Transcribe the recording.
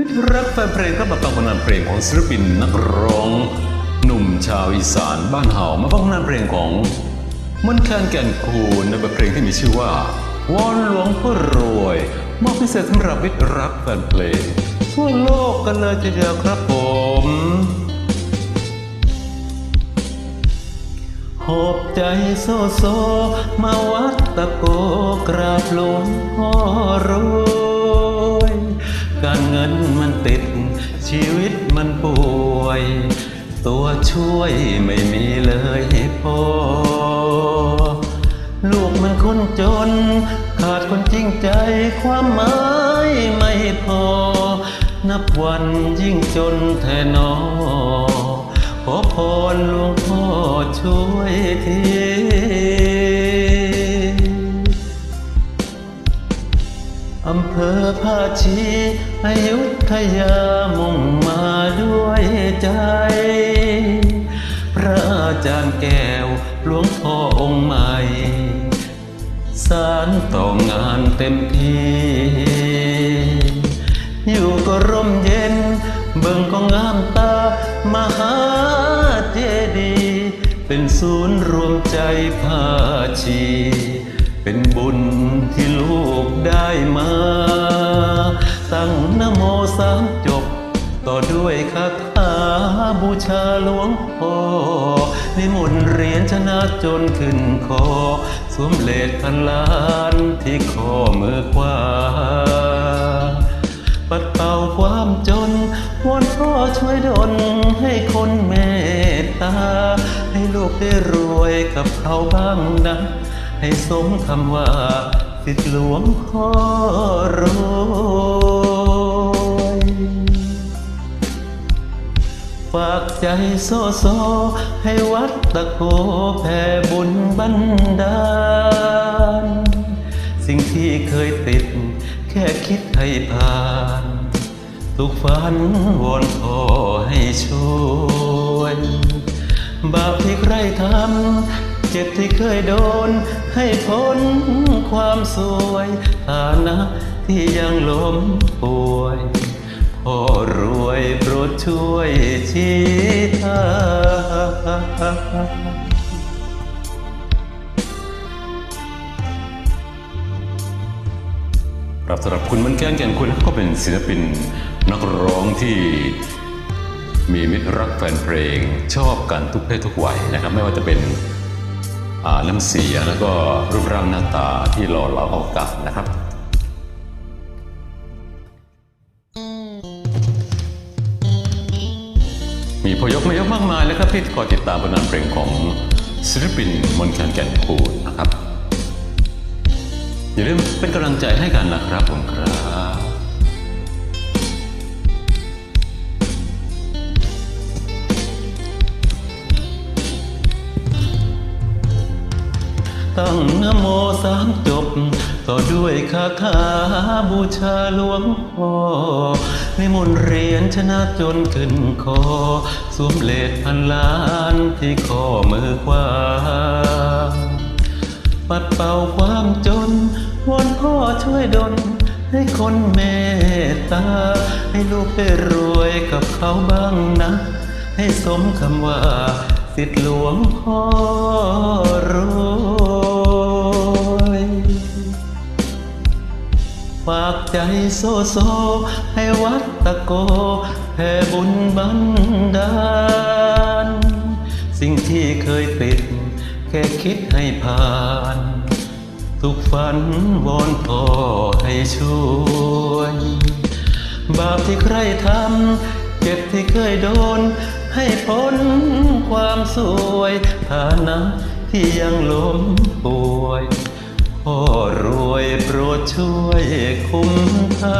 มิตรรักแฟนเพลงครับมาฟังผลงานเพลงของศิลปินนักร้อง หนุ่มชาวอีสานบ้านเฮามาฟังผลงานเพลงของมันแคนแก่นคูณในบทเพลงที่มีชื่อว่าวอนหลวงพ่อรวยมอบพิเศษสำหรับมิตรรักแฟนเพลงทั่วโลกกันเลยทีเดียวครับผมหอบใจโซโซ มาวัดตะโกกราบหลวงพ่อรวย ป่วย ตัวช่วยไม่มีเลยพอ ลูกมันคนจน ขาดคนจริงใจความหมายไม่พอ นับวันยิ่งจนแทนอขอพรหลวงพ่อช่วยที อำเภอภาชีอายุธยามุ่งมาด้วยใจ พระอาจารย์แก้วหลวงพ่อองค์ใหม่ สารต่องานเต็มที่ อยู่ก็ร่มเย็น เบิ่งก็งามตามหาเจดีย์เป็นศูนย์รวมใจภาชี เป็นบุญที่ลูกได้มา ตั้งนโมสามจบ ต่อด้วยคาถาบูชาหลวงพ่อนิมนต์เรียญชนะจนขึ้นคอ สวมเลดพันล้านที่ข้อมือขวาปัดเป่าความจนวอนพ่อช่วยดลให้คนเมตตา ให้ลูกได้รวยกับเขาบ้างนะ ให้สมคำว่าสิทธิหลวงพ่อรวยฝากใจโซโซให้วัดตะโกแผ่บุญบันดาล สิ่งที่เคยติด แค่คิดให้ผ่าน ทุกฝันวอนขอให้ช่วย บาปที่ใครทำ เจ็บที่เคยโดน ให้พ้นความสวยฐานะที่ยังล้มป่วยพ่อรวยโปรดช่วยชี้ทางครับสำหรับคุณมันแก้นแก่นคุณก็เป็นศิลปินนักร้องที่มีมิตรรักแฟนเพลง ชอบกันทุกเพศทุกวัยนะครับ ไม่ว่าจะเป็น น้ำเสียแล้วก็รูปร่างหน้าตาที่หล่อเหลาเอากับนะครับมีพยกไม่ยกมากมายแล้วครับที่คอยติดตามผลงานเพลงของศิลปินมนต์แคนแก่นคูณนะครับ อย่าลืมเป็นกำลังใจให้กันนะครับผมครับ ตั้งนโมสามจบ ต่อด้วยคาถาบูชาหลวงพ่อนิมนต์เรียญชนะจนขึ้นคอ สวมเลดพันล้านที่ข้อมือขวาปัดเป่าความจนวอนพ่อช่วยดลให้คนเมตตา ให้ลูกได้รวยกับเขาบ้างนะ ให้สมคำว่าสิทธิหลวงพ่อรู้ ใจโซโซ ให้วัดตะโกแผ่บุญบันดาล สิ่งที่เคยติด แค่คิดให้ผ่าน ทุกฝันวอนพ่อให้ช่วย บาปที่ใครทำ เจ็บที่เคยโดน ให้พ้นความสวย ฐานะที่ยังล้มป่วย พ่อรวยโปรดช่วยคุ้มค่า